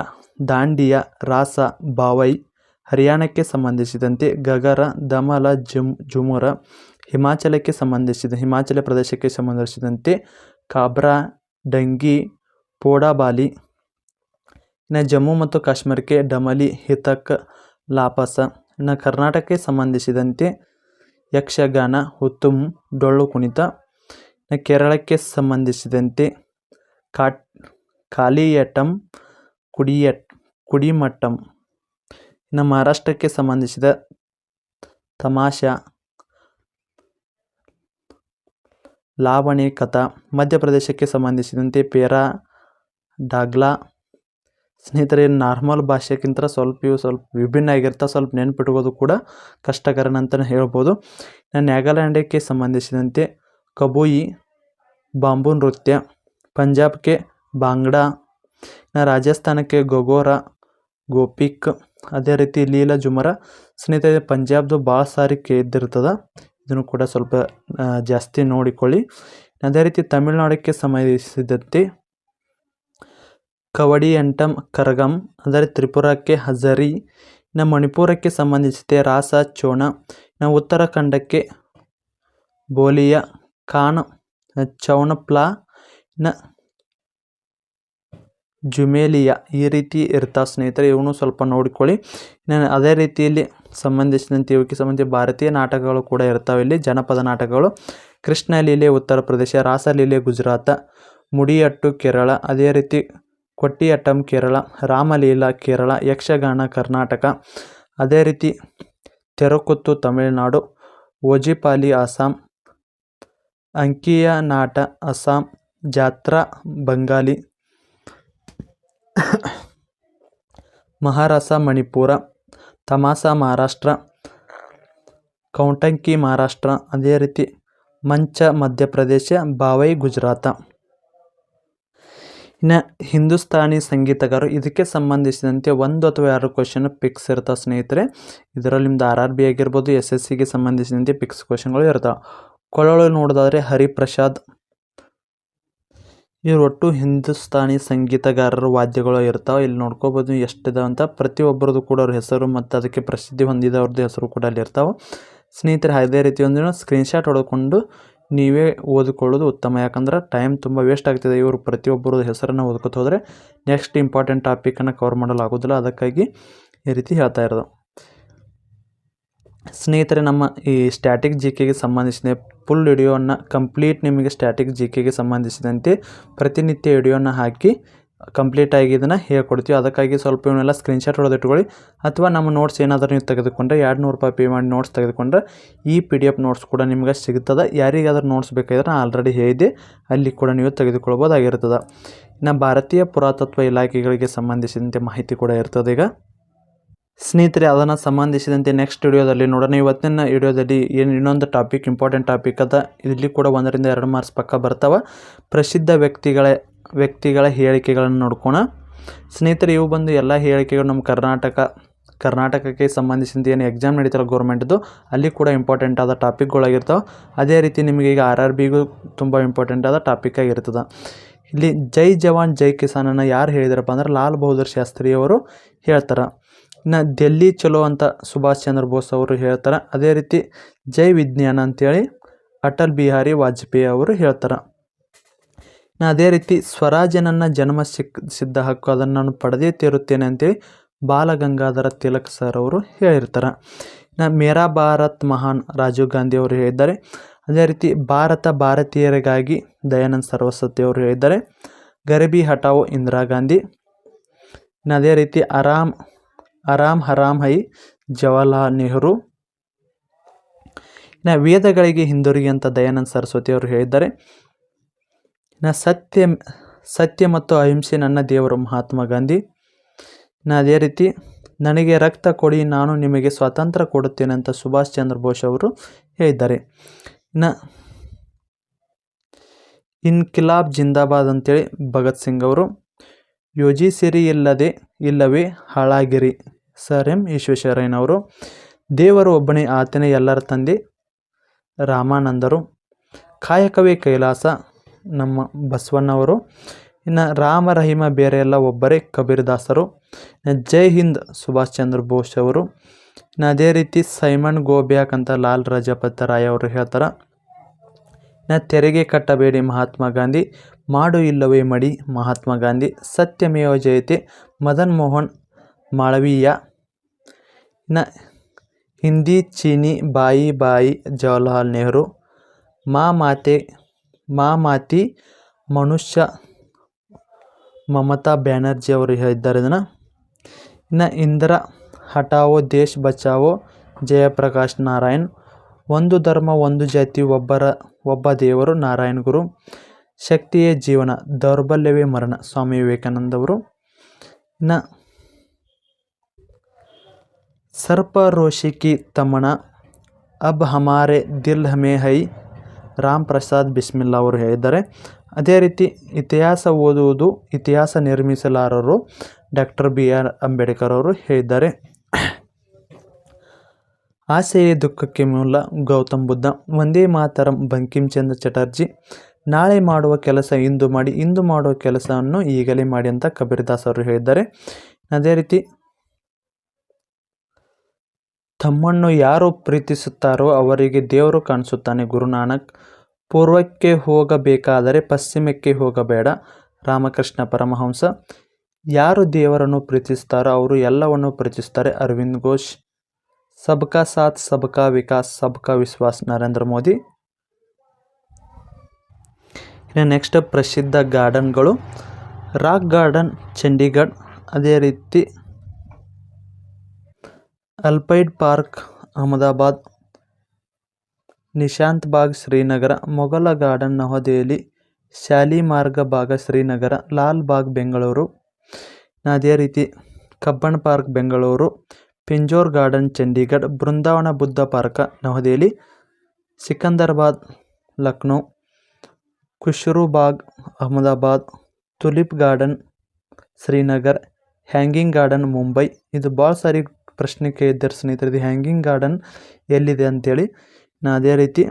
ದಾಂಡಿಯಾ, ರಾಸ, ಬಾವೈ. ಹರಿಯಾಣಕ್ಕೆ ಸಂಬಂಧಿಸಿದಂತೆ ಗಗರ, ದಮಲ, ಜುಮ್, ಜುಮುರ, ಹಿಮಾಚಲಕ್ಕೆ ಸಂಬಂಧಿಸಿದ, ಹಿಮಾಚಲ ಪ್ರದೇಶಕ್ಕೆ ಸಂಬಂಧಿಸಿದಂತೆ ಕಾಬ್ರಾ, ಡಂಗಿ, ಪೋಡಾಬಾಲಿ, ಇನ್ನು ಜಮ್ಮು ಮತ್ತು ಕಾಶ್ಮೀರಕ್ಕೆ ಡಮಲಿ, ಹಿತಕ್, ಲಾಪಸ, ಇನ್ನು ಕರ್ನಾಟಕಕ್ಕೆ ಸಂಬಂಧಿಸಿದಂತೆ ಯಕ್ಷಗಾನ ಹುತ್ತುಮ್ ಡೊಳ್ಳು ಕುಣಿತ, ಇನ್ನು ಕೇರಳಕ್ಕೆ ಸಂಬಂಧಿಸಿದಂತೆ ಕಾಟ್ ಕಾಲಿಯಟ್ಟಂ ಕುಡಿಯಟ್, ಕುಡಿಮಟ್ಟಂ. ಇನ್ನು ಮಹಾರಾಷ್ಟ್ರಕ್ಕೆ ಸಂಬಂಧಿಸಿದ ತಮಾಷಾ, ಲಾವಣಿ ಕಥಾ, ಮಧ್ಯಪ್ರದೇಶಕ್ಕೆ ಸಂಬಂಧಿಸಿದಂತೆ ಪೇರಾ ಡಾಗ್ಲಾ, ಸ್ನೇಹಿತರೆ, ನಾರ್ಮಲ್ ಭಾಷೆಗಿಂತ ಸ್ವಲ್ಪ ಇವು ಸ್ವಲ್ಪ ವಿಭಿನ್ನ ಆಗಿರ್ತಾ ಸ್ವಲ್ಪ ನೆನ್ಪಿಟ್ಕೋದು ಕೂಡ ಕಷ್ಟಕರನ ಅಂತಲೇ ಹೇಳ್ಬೋದು. ಇನ್ನು ನ್ಯಾಗಾಲ್ಯಾಂಡಕ್ಕೆ ಸಂಬಂಧಿಸಿದಂತೆ ಕಬೂಯಿ, ಬಾಂಬು ನೃತ್ಯ, ಪಂಜಾಬ್ಗೆ ಬಾಂಗ್ಡಾ ರಾಜಸ್ಥಾನಕ್ಕೆ ಗೊಗೋರ, ಗೋಪಿಕ್ ಅದೇ ರೀತಿ ಲೀಲಾ ಜುಮರ, ಸ್ನೇಹಿತರೆ, ಪಂಜಾಬ್ದು ಭಾಳ ಸಾರಿ ಕೇಳಿದ್ದಿರ್ತದೆ. ಇದನ್ನು ಕೂಡ ಸ್ವಲ್ಪ ಜಾಸ್ತಿ ನೋಡಿಕೊಳ್ಳಿ. ಅದೇ ರೀತಿ ತಮಿಳುನಾಡಕ್ಕೆ ಸಂಬಂಧಿಸಿದಂತೆ ಕವಡಿ ಅಂಟಂ ಕರಗಂ ಅಂದರೆ ತ್ರಿಪುರಕ್ಕೆ ಹಜರಿ, ಇನ್ನು ಮಣಿಪುರಕ್ಕೆ ಸಂಬಂಧಿಸಿದೆ ರಾಸ, ಚೋಣ, ಇನ್ನು ಉತ್ತರಾಖಂಡಕ್ಕೆ ಬೋಲಿಯ ಖಾನ್ ಚೌಣಪ್ಲಾ ಇನ್ನು ಜುಮೇಲಿಯಾ ಈ ರೀತಿ ಇರ್ತಾ. ಸ್ನೇಹಿತರೆ ಇವನು ಸ್ವಲ್ಪ ನೋಡಿಕೊಳ್ಳಿ. ಇನ್ನು ಅದೇ ರೀತಿಯಲ್ಲಿ ಸಂಬಂಧಿಸಿದಂತೆ ಇವಕ್ಕೆ ಭಾರತೀಯ ನಾಟಕಗಳು ಕೂಡ ಇರ್ತಾವೆ. ಇಲ್ಲಿ ಜನಪದ ನಾಟಕಗಳು. ಕೃಷ್ಣ ಲೀಲೆ, ಉತ್ತರ ಪ್ರದೇಶ ರಾಸಲೀಲೆ ಗುಜರಾತ, ಮುಡಿಯಟ್ಟು, ಕೇರಳ, ಅದೇ ರೀತಿ ಕೊಟ್ಟಿಯಟ್ಟಂ, ಕೇರಳ, ರಾಮಲೀಲಾ, ಕೇರಳ, ಯಕ್ಷಗಾನ, ಕರ್ನಾಟಕ, ಅದೇ ರೀತಿ ತೆರಕುತ್ತು, ತಮಿಳುನಾಡು ಓಜಿಪಾಲಿ ಅಸ್ಸಾಂ ಅಂಕಿಯ ನಾಟ ಅಸ್ಸಾಂ, ಜಾತ್ರಾ ಬಂಗಾಲಿ ಮಹಾರಾಸ ಮಣಿಪುರ, ತಮಾಸ ಮಹಾರಾಷ್ಟ್ರ, ಕೌಂಟಂಕಿ ಮಹಾರಾಷ್ಟ್ರ, ಅದೇ ರೀತಿ ಮಂಚ ಮಧ್ಯಪ್ರದೇಶ, ಬಾವೈ, ಗುಜರಾತ. ಇನ್ನು ಹಿಂದೂಸ್ತಾನಿ ಸಂಗೀತಗಾರರು ಇದಕ್ಕೆ ಸಂಬಂಧಿಸಿದಂತೆ ಒಂದು ಅಥವಾ ಎರಡು ಕ್ವಶನ್ ಪಿಕ್ಸ್ ಇರ್ತವೆ ಸ್ನೇಹಿತರೆ? ಇದರಲ್ಲಿ ನಿಮ್ದು ಆರ್ ಆರ್ ಬಿ ಆಗಿರ್ಬೋದು, ಎಸ್ ಎಸ್ ಸಿಗೆ ಸಂಬಂಧಿಸಿದಂತೆ ಪಿಕ್ಸ್ ಕ್ವಶನ್ಗಳು ಇರ್ತಾವೆ ಕೊಳಲು ನೋಡೋದಾದ್ರೆ ಹರಿಪ್ರಸಾದ್ ಇವ್ರು ಒಟ್ಟು ಹಿಂದೂಸ್ತಾನಿ ಸಂಗೀತಗಾರರ ವಾದ್ಯಗಳು ಇರ್ತಾವೆ. ಇಲ್ಲಿ ನೋಡ್ಕೋಬೋದು ಎಷ್ಟಿದೆ ಅಂತ. ಪ್ರತಿಯೊಬ್ಬರದು ಕೂಡ ಅವ್ರ ಹೆಸರು ಮತ್ತು ಅದಕ್ಕೆ ಪ್ರಸಿದ್ಧಿ ಹೊಂದಿದವ್ರದ್ದು ಹೆಸರು ಕೂಡ ಅಲ್ಲಿ ಇರ್ತಾವೆ. ಸ್ನೇಹಿತರೆ, ಅದೇ ರೀತಿ ಒಂದು ಸ್ಕ್ರೀನ್ಶಾಟ್ ಹೊಡ್ಕೊಂಡು ನೀವೇ ಓದಿಕೊಳ್ಳೋದು ಉತ್ತಮ. ಯಾಕಂದ್ರೆ ಟೈಮ್ ತುಂಬ ವೇಸ್ಟ್ ಆಗ್ತಿದೆ ಇವರು ಪ್ರತಿಯೊಬ್ಬರದ್ದು ಹೆಸರನ್ನು ಓದ್ಕೊತ ಹೋದರೆ. ನೆಕ್ಸ್ಟ್ ಇಂಪಾರ್ಟೆಂಟ್ ಟಾಪಿಕನ್ನು ಕವರ್ ಮಾಡಲು ಆಗೋದಿಲ್ಲ ಅದಕ್ಕಾಗಿ ಈ ರೀತಿ ಹೇಳ್ತಾ ಇರೋದು. ಸ್ನೇಹಿತರೆ, ನಮ್ಮ ಈ ಸ್ಟ್ಯಾಟಿಕ್ ಜಿ ಕೆಗೆ ಸಂಬಂಧಿಸಿದ ಫುಲ್ ವಿಡಿಯೋವನ್ನು ಕಂಪ್ಲೀಟ್ ನಿಮಗೆ ಸ್ಟ್ಯಾಟಿಕ್ ಜಿ ಕೆಗೆ ಸಂಬಂಧಿಸಿದಂತೆ ಪ್ರತಿನಿತ್ಯ ವಿಡಿಯೋನ ಹಾಕಿ ಕಂಪ್ಲೀಟಾಗಿ ಇದನ್ನು ಹೇಳ್ಕೊಡ್ತೀವಿ. ಅದಕ್ಕಾಗಿ ಸ್ವಲ್ಪ ಇವನ್ನೆಲ್ಲ ಸ್ಕ್ರೀನ್ಶಾಟ್ ಹೊಡೆದು ಇಟ್ಕೊಳ್ಳಿ. ಅಥವಾ ನಮ್ಮ ನೋಟ್ಸ್ ಏನಾದರೂ ನೀವು ತೆಗೆದುಕೊಂಡ್ರೆ ಎರಡು ನೂರು ರೂಪಾಯಿ ಪೇ ಮಾಡಿ ನೋಟ್ಸ್ ತೆಗೆದುಕೊಂಡ್ರೆ, ಈ ಪಿ ಡಿ ಎಫ್ ನೋಟ್ಸ್ ಕೂಡ ನಿಮ್ಗೆ ಸಿಗ್ತದೆ. ಯಾರಿಗಾದ್ರೂ ನೋಟ್ಸ್ ಬೇಕಾದ್ರೆ ನಾನು ಆಲ್ರೆಡಿ ಹೇಳಿದೆ ಅಲ್ಲಿ ಕೂಡ ನೀವು ತೆಗೆದುಕೊಳ್ಬೋದಾಗಿರ್ತದೆ. ಇನ್ನು ಭಾರತೀಯ ಪುರಾತತ್ವ ಇಲಾಖೆಗಳಿಗೆ ಸಂಬಂಧಿಸಿದಂತೆ ಮಾಹಿತಿ ಕೂಡ ಇರ್ತದೆ ಈಗ. ಸ್ನೇಹಿತರೆ, ಅದನ್ನು ಸಂಬಂಧಿಸಿದಂತೆ ನೆಕ್ಸ್ಟ್ ವಿಡಿಯೋದಲ್ಲಿ ನೋಡೋಣ. ಇವತ್ತಿನ ವಿಡಿಯೋದಲ್ಲಿ ಏನು ಇನ್ನೊಂದು ಟಾಪಿಕ್ ಇಂಪಾರ್ಟೆಂಟ್ ಟಾಪಿಕ್ ಅದ, ಇಲ್ಲಿ ಕೂಡ ಒಂದರಿಂದ ಎರಡು ಮಾರ್ಕ್ಸ್ ಪಕ್ಕ ಬರ್ತಾವೆ. ಪ್ರಸಿದ್ಧ ವ್ಯಕ್ತಿಗಳ ವ್ಯಕ್ತಿಗಳ ಹೇಳಿಕೆಗಳನ್ನು ನೋಡ್ಕೋಣ. ಸ್ನೇಹಿತರೆ, ಇವು ಬಂದು ಎಲ್ಲ ಹೇಳಿಕೆಗಳು ನಮ್ಮ ಕರ್ನಾಟಕ, ಕರ್ನಾಟಕಕ್ಕೆ ಸಂಬಂಧಿಸಿದ ಏನು ಎಕ್ಸಾಮ್ ನಡೀತಾರ ಗೌರ್ಮೆಂಟ್ದು ಅಲ್ಲಿ ಕೂಡ ಇಂಪಾರ್ಟೆಂಟ್ ಆದ ಟಾಪಿಕ್ಗಳಾಗಿರ್ತಾವೆ ಅದೇ ರೀತಿ ನಿಮಗೆ ಈಗ ಆರ್ ಆರ್ ಬಿಗೂ ತುಂಬ ಇಂಪಾರ್ಟೆಂಟ್ ಆದ ಟಾಪಿಕ್ ಆಗಿರ್ತದೆ. ಇಲ್ಲಿ ಜೈ ಜವಾನ್, ಜೈ ಕಿಸಾನನ್ನು ಯಾರು ಹೇಳಿದಾರಪ್ಪ ಅಂದ್ರೆ ಲಾಲ್ ಬಹದ್ದೂರ್ ಶಾಸ್ತ್ರಿ ಅವರು ಹೇಳ್ತಾರೆ. ಇನ್ನು ದೆಲ್ಲಿ ಚಲೋ ಅಂತ ಸುಭಾಷ್ ಚಂದ್ರ ಬೋಸ್ ಅವರು ಹೇಳ್ತಾರೆ. ಅದೇ ರೀತಿ ಜೈ ವಿಜ್ಞಾನ ಅಂತೇಳಿ ಅಟಲ್ ಬಿಹಾರಿ ವಾಜಪೇಯಿ ಅವರು ಹೇಳ್ತಾರೆ. ನಾ ಅದೇ ರೀತಿ ಸ್ವರಾಜ್ಯ ನನ್ನ ಜನ್ಮ ಸಿಕ್, ಸಿದ್ಧ ಹಕ್ಕು ಅದನ್ನು ನಾನು ಪಡೆದೇ ತೀರುತ್ತೇನೆ ಅಂತೇಳಿ ಬಾಲಗಂಗಾಧರ ತಿಲಕ್ ಸರ್ ಅವರು ಹೇಳಿರ್ತಾರೆ. ನಾ ಮೇರಾ ಭಾರತ್ ಮಹಾನ್ ರಾಜೀವ್ ಗಾಂಧಿ ಅವರು ಹೇಳಿದ್ದಾರೆ. ಅದೇ ರೀತಿ ಭಾರತ ಭಾರತೀಯರಿಗಾಗಿ ದಯಾನಂದ್ ಸರಸ್ವತಿ ಅವರು ಹೇಳಿದ್ದಾರೆ. ಗರಿಬಿ ಹಟಾವೋ ಇಂದಿರಾ ಗಾಂಧಿ. ಇನ್ನು ಅದೇ ರೀತಿ ಆರಾಮ್ ಆರಾಮ್ ಹರಾಮ್ ಹೈ ಜವಾಹರ್ಲಾಲ್ ನೆಹರು. ಇನ್ನು ವೇದಗಳಿಗೆ ಹಿಂದಿರುಗಿ ಅಂತ ದಯಾನಂದ್ ಸರಸ್ವತಿ ಅವರು ಹೇಳಿದ್ದಾರೆ. ಇನ್ನು ಸತ್ಯ ಸತ್ಯ ಮತ್ತು ಅಹಿಂಸೆ ನನ್ನ ದೇವರು ಮಹಾತ್ಮ ಗಾಂಧಿ. ಇನ್ನು ಅದೇ ರೀತಿ, ನನಗೆ ರಕ್ತ ಕೊಡಿ, ನಾನು ನಿಮಗೆ ಸ್ವಾತಂತ್ರ್ಯ ಕೊಡುತ್ತೇನೆ ಅಂತ ಸುಭಾಷ್ ಚಂದ್ರ ಬೋಸ್ ಅವರು ಹೇಳಿದ್ದಾರೆ. ಇನ್ನು ಇನ್ಕಿಲಾಬ್ ಜಿಂದಾಬಾದ್ ಅಂತೇಳಿ ಭಗತ್ ಸಿಂಗ್ ಅವರು, ಯೋಜಿಸಿರಿ ಇಲ್ಲದೆ, ಇಲ್ಲವೇ ಹಾಳಾಗಿರಿ. ಸರ್ ಎಂ ವಿಶ್ವೇಶ್ವರಯ್ಯನವರು, ದೇವರು ಒಬ್ಬನೇ, ಆತನೇ ಎಲ್ಲರ ತಂದೆ, ರಾಮಾನಂದರು, ಕಾಯಕವೇ ಕೈಲಾಸ, ನಮ್ಮ ಬಸವಣ್ಣವರು, ಇನ್ನು ರಾಮ ರಹೀಮ ಬೇರೆ ಎಲ್ಲ ಒಬ್ಬರೇ, ಕಬೀರ್ದಾಸರು ಜೈ ಹಿಂದ್ ಸುಭಾಷ್ ಚಂದ್ರ ಬೋಸ್ ಅವರು, ಇನ್ನು ಅದೇ ರೀತಿ ಸೈಮನ್ ಗೋಬ್ಯಾಕ್ ಅಂತ ಲಾಲ್ ರಜಪತ್ ರಾಯ್ ಅವರು ಹೇಳ್ತಾರೆ. ಇನ್ನು ತೆರಿಗೆ ಕಟ್ಟಬೇಡಿ ಮಹಾತ್ಮ ಗಾಂಧಿ, ಮಾಡು ಇಲ್ಲವೇ ಮಡಿ ಮಹಾತ್ಮ ಗಾಂಧಿ, ಸತ್ಯಮೇವ ಜಯತೆ, ಮದನ್ ಮೋಹನ್ ಮಾಳವೀಯ. ಇನ್ನು ಹಿಂದಿ ಚೀನಿ ಬಾಯಿ ಬಾಯಿ ಜವಾಹರ್ಲಾಲ್ ನೆಹರು. ಮಾ ಮಾತೆ, ಮಾ ಮಾತಿ ಮನುಷ್ಯ ಮಮತಾ ಬ್ಯಾನರ್ಜಿ ಅವರು ಹೇಳಿದ್ದಾರೆ ಇದನ್ನು ಇನ್ನು ಇಂದ್ರ ಹಟಾವೋ ದೇಶ್ ಬಚಾವೋ, ಜಯಪ್ರಕಾಶ್ ನಾರಾಯಣ್. ಒಂದು ಧರ್ಮ, ಒಂದು ಜಾತಿ, ಒಬ್ಬರ, ಒಬ್ಬ ದೇವರು ನಾರಾಯಣ್ ಗುರು. ಶಕ್ತಿಯೇ ಜೀವನ, ದೌರ್ಬಲ್ಯವೇ ಮರಣ, ಸ್ವಾಮಿ ವಿವೇಕಾನಂದವರು ಇನ್ನು ಸರ್ಪರೋಶಿ ಕಿ ತಮಣ ಅಬ್ ಹಮಾರೆ ದಿಲ್ ಹಮೇ ಹೈ, ರಾಮ್ ಪ್ರಸಾದ್ ಬಿಸ್ಮಿಲ್ಲಾ ಅವರು ಹೇಳಿದ್ದಾರೆ. ಅದೇ ರೀತಿ ಇತಿಹಾಸ ಓದುವುದು, ಇತಿಹಾಸ ನಿರ್ಮಿಸಲಾರರು ಡಾಕ್ಟರ್ ಬಿ ಆರ್ ಅಂಬೇಡ್ಕರ್ ಅವರು ಹೇಳಿದ್ದಾರೆ. ಆಸೆಯೇ ದುಃಖಕ್ಕೆ ಮೂಲ ಗೌತಮ್ ಬುದ್ಧ. ಒಂದೇ ಮಾತರಂ ಬಂಕಿಂ ಚಂದ್ರ ಚಟರ್ಜಿ, ನಾಳೆ ಮಾಡುವ ಕೆಲಸ ಇಂದು ಮಾಡಿ, ಇಂದು ಮಾಡುವ ಕೆಲಸವನ್ನು ಈಗಲೇ ಮಾಡಿ ಅಂತ ಕಬೀರ್ದಾಸ್ ಅವರು ಹೇಳಿದ್ದಾರೆ. ಅದೇ ರೀತಿ ತಮ್ಮನ್ನು ಯಾರು ಪ್ರೀತಿಸುತ್ತಾರೋ ಅವರಿಗೆ ದೇವರು ಕಾಣಿಸುತ್ತಾನೆ. ಗುರುನಾನಕ್, ಪೂರ್ವಕ್ಕೆ ಹೋಗಬೇಕಾದರೆ ಪಶ್ಚಿಮಕ್ಕೆ ಹೋಗಬೇಡ. ರಾಮಕೃಷ್ಣ ಪರಮಹಂಸ, ಯಾರು ದೇವರನ್ನು ಪ್ರೀತಿಸ್ತಾರೋ ಅವರು ಎಲ್ಲವನ್ನು ಪ್ರೀತಿಸ್ತಾರೆ ಅರವಿಂದ್ ಘೋಷ್, ಸಬ್ಕಾ ಸಾಥ್, ಸಬ್ಕಾ ವಿಕಾಸ್, ಸಬ್ಕಾ ವಿಶ್ವಾಸ್, ನರೇಂದ್ರ ಮೋದಿ. ಇನ್ನು ನೆಕ್ಸ್ಟ್ ಪ್ರಸಿದ್ಧ ಗಾರ್ಡನ್ಗಳು ರಾಕ್ ಗಾರ್ಡನ್ ಚಂಡೀಗಢ್ ಅದೇ ರೀತಿ ಅಲ್ಪೈಡ್ ಪಾರ್ಕ್, ಅಹಮದಾಬಾದ್, ನಿಶಾಂತ್ ಬಾಗ್, ಶ್ರೀನಗರ, ಮೊಘಲ ಗಾರ್ಡನ್ ನವದೆಹಲಿ ಶಾಲಿಮಾರ್ಗ ಭಾಗ, ಶ್ರೀನಗರ, ಲಾಲ್ ಬಾಗ್, ಬೆಂಗಳೂರು. ಅದೇ ರೀತಿ, Cubbon park, Bengaluru. Pinjore garden, Chandigarh, Brindavan Buddha park, New Delhi. Secunderabad, Lucknow. Khusro Bagh, Ahmedabad. Tulip garden, Srinagar. Hanging garden, Mumbai. ಇದು ಭಾಳ ಸಾರಿ ಪ್ರಶ್ನೆ ಕೇಳಿದ್ದಾರೆ ಸ್ನೇಹಿತರೆ ಹ್ಯಾಂಗಿಂಗ್ ಗಾರ್ಡನ್ ಎಲ್ಲಿದೆ ಅಂತೇಳಿ. ನಾ ಅದೇ ರೀತಿ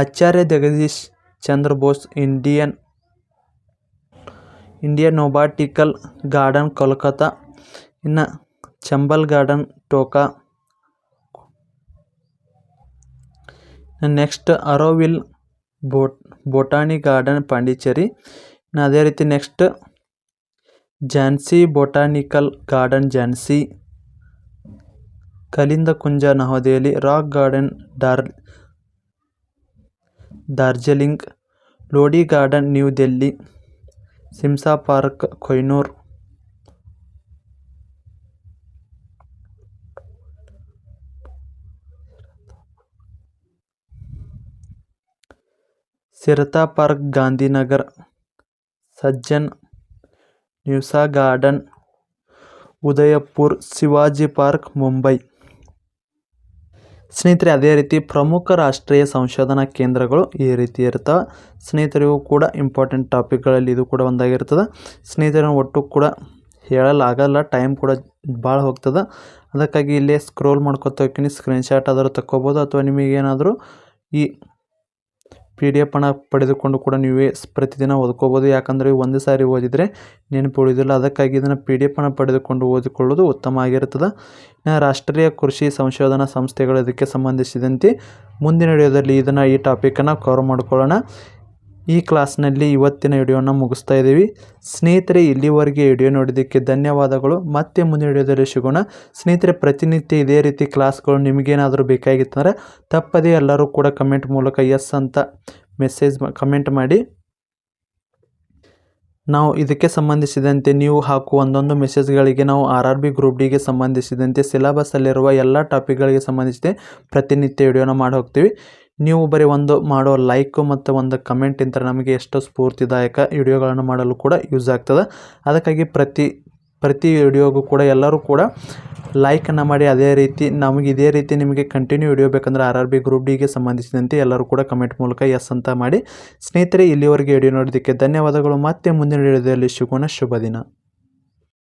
Acharya Jagadish Chandra Bose Indian Indian botanical garden, Kolkata. ಇನ್ನು ಚಂಬಲ್ ಗಾರ್ಡನ್, ಟೋಕಾ. ನೆಕ್ಸ್ಟ್ ಅರೋವಿಲ್ ಬೋಟ್ ಬೋಟಾನಿ ಗಾರ್ಡನ್, ಪಾಂಡಿಚೇರಿ. ಅದೇ ರೀತಿ next Jhansi botanical garden Jhansi Kalindi Kunj New Delhi rock garden Dar Darjeeling, Lodi garden New Delhi Sims park, Coonoor. ಸಿರತಾ park, Gandhinagar, Sajjan, ನ್ಯೂಸಾ garden, Udaipur, Shivaji park, Mumbai. ಸ್ನೇಹಿತರೆ, ಅದೇ ರೀತಿ ಪ್ರಮುಖ ರಾಷ್ಟ್ರೀಯ ಸಂಶೋಧನಾ ಕೇಂದ್ರಗಳು ಈ ರೀತಿ ಇರ್ತವೆ. ಸ್ನೇಹಿತರಿಗೂ ಕೂಡ ಇಂಪಾರ್ಟೆಂಟ್ ಟಾಪಿಕ್ಗಳಲ್ಲಿ ಇದು ಕೂಡ ಒಂದಾಗಿರ್ತದೆ. ಸ್ನೇಹಿತರನ್ನು ಒಟ್ಟು ಕೂಡ ಹೇಳಲಾಗಲ್ಲ ಟೈಮ್ ಕೂಡ ಭಾಳ ಹೋಗ್ತದೆ. ಅದಕ್ಕಾಗಿ ಇಲ್ಲೇ ಸ್ಕ್ರೋಲ್ ಮಾಡ್ಕೊತ ಹೋಗ್ತೀನಿ. ಸ್ಕ್ರೀನ್ಶಾಟ್ ಆದರೂ ತಕ್ಕೋಬೋದು. ಅಥವಾ ನಿಮಗೇನಾದರೂ ಈ ಪಿ ಡಿ ಎಫ್ ಹಣ ಪಡೆದುಕೊಂಡು ಕೂಡ ನೀವೇ ಪ್ರತಿದಿನ ಓದ್ಕೋಬೋದು. ಯಾಕಂದರೆ ಒಂದೇ ಸಾರಿ ಓದಿದರೆ ನೆನಪು ಉಳಿಯೋದಿಲ್ಲ ಅದಕ್ಕಾಗಿ ಇದನ್ನು ಪಿ ಡಿ ಎಫ್ ಹಣ ಪಡೆದುಕೊಂಡು ಓದಿಕೊಳ್ಳೋದು ಉತ್ತಮ ಆಗಿರುತ್ತದೆ. ರಾಷ್ಟ್ರೀಯ ಕೃಷಿ ಸಂಶೋಧನಾ ಸಂಸ್ಥೆಗಳು ಇದಕ್ಕೆ ಸಂಬಂಧಿಸಿದಂತೆ ಮುಂದಿನ ವಿಡಿಯೋದಲ್ಲಿ ಇದನ್ನು ಈ ಟಾಪಿಕನ್ನು ಕವರ್ ಮಾಡ್ಕೊಳ್ಳೋಣ. ಈ ಕ್ಲಾಸ್ನಲ್ಲಿ ಇವತ್ತಿನ ವಿಡಿಯೋನ ಮುಗಿಸ್ತಾ ಇದ್ದೀವಿ. ಸ್ನೇಹಿತರೆ, ಇಲ್ಲಿವರೆಗೆ ವಿಡಿಯೋ ನೋಡಿದ್ದಕ್ಕೆ ಧನ್ಯವಾದಗಳು. ಮತ್ತೆ ಮುಂದಿನ ವಿಡಿಯೋದಲ್ಲಿ ಸಿಗೋಣ. ಸ್ನೇಹಿತರೆ, ಪ್ರತಿನಿತ್ಯ ಇದೇ ರೀತಿ ಕ್ಲಾಸ್ಗಳು ನಿಮಗೇನಾದರೂ ಬೇಕಾಗಿತ್ತಂದರೆ ತಪ್ಪದೇ ಎಲ್ಲರೂ ಕೂಡ ಕಮೆಂಟ್ ಮೂಲಕ ಎಸ್ ಅಂತ ಮೆಸೇಜ್ ಕಮೆಂಟ್ ಮಾಡಿ. ನಾವು ಇದಕ್ಕೆ ಸಂಬಂಧಿಸಿದಂತೆ ನೀವು ಹಾಕುವ ಒಂದೊಂದು ಮೆಸೇಜ್ಗಳಿಗೆ ನಾವು ಆರ್ ಆರ್ ಬಿ ಗ್ರೂಪ್ ಡಿಗೆ ಸಂಬಂಧಿಸಿದಂತೆ ಸಿಲೆಬಸ್ಸಲ್ಲಿರುವ ಎಲ್ಲ ಟಾಪಿಕ್ಗಳಿಗೆ ಸಂಬಂಧಿಸಿದೆ ಪ್ರತಿನಿತ್ಯ ವಿಡಿಯೋನ ಮಾಡಿ ಹೋಗ್ತೀವಿ. ನೀವು ಬರೀ ಒಂದು ಮಾಡೋ ಲೈಕು ಮತ್ತು ಒಂದು ಕಮೆಂಟ್ ಕಮೆಂಟಿಂದ ನಮಗೆ ಎಷ್ಟು ಸ್ಫೂರ್ತಿದಾಯಕ ವಿಡಿಯೋಗಳನ್ನು ಮಾಡಲು ಕೂಡ ಯೂಸ್ ಆಗ್ತದೆ. ಅದಕ್ಕಾಗಿ ಪ್ರತಿ ಪ್ರತಿ ವಿಡಿಯೋಗೂ ಕೂಡ ಎಲ್ಲರೂ ಕೂಡ ಲೈಕನ್ನು ಮಾಡಿ, ಅದೇ ರೀತಿ ನಮಗೆ ಇದೇ ರೀತಿ ನಿಮಗೆ ಕಂಟಿನ್ಯೂ ವಿಡಿಯೋ ಬೇಕಂದ್ರೆ ಆರ್ ಆರ್ ಬಿ ಗ್ರೂಪ್ ಡಿಗೆ ಸಂಬಂಧಿಸಿದಂತೆ ಎಲ್ಲರೂ ಕೂಡ ಕಮೆಂಟ್ ಮೂಲಕ ಎಸ್ ಅಂತ ಮಾಡಿ. ಸ್ನೇಹಿತರೆ, ಇಲ್ಲಿವರೆಗೆ ವಿಡಿಯೋ ನೋಡೋದಕ್ಕೆ ಧನ್ಯವಾದಗಳು. ಮತ್ತೆ ಮುಂದಿನ ವಿಡಿಯೋದಲ್ಲಿ ಶುಭನ ಶುಭ ದಿನ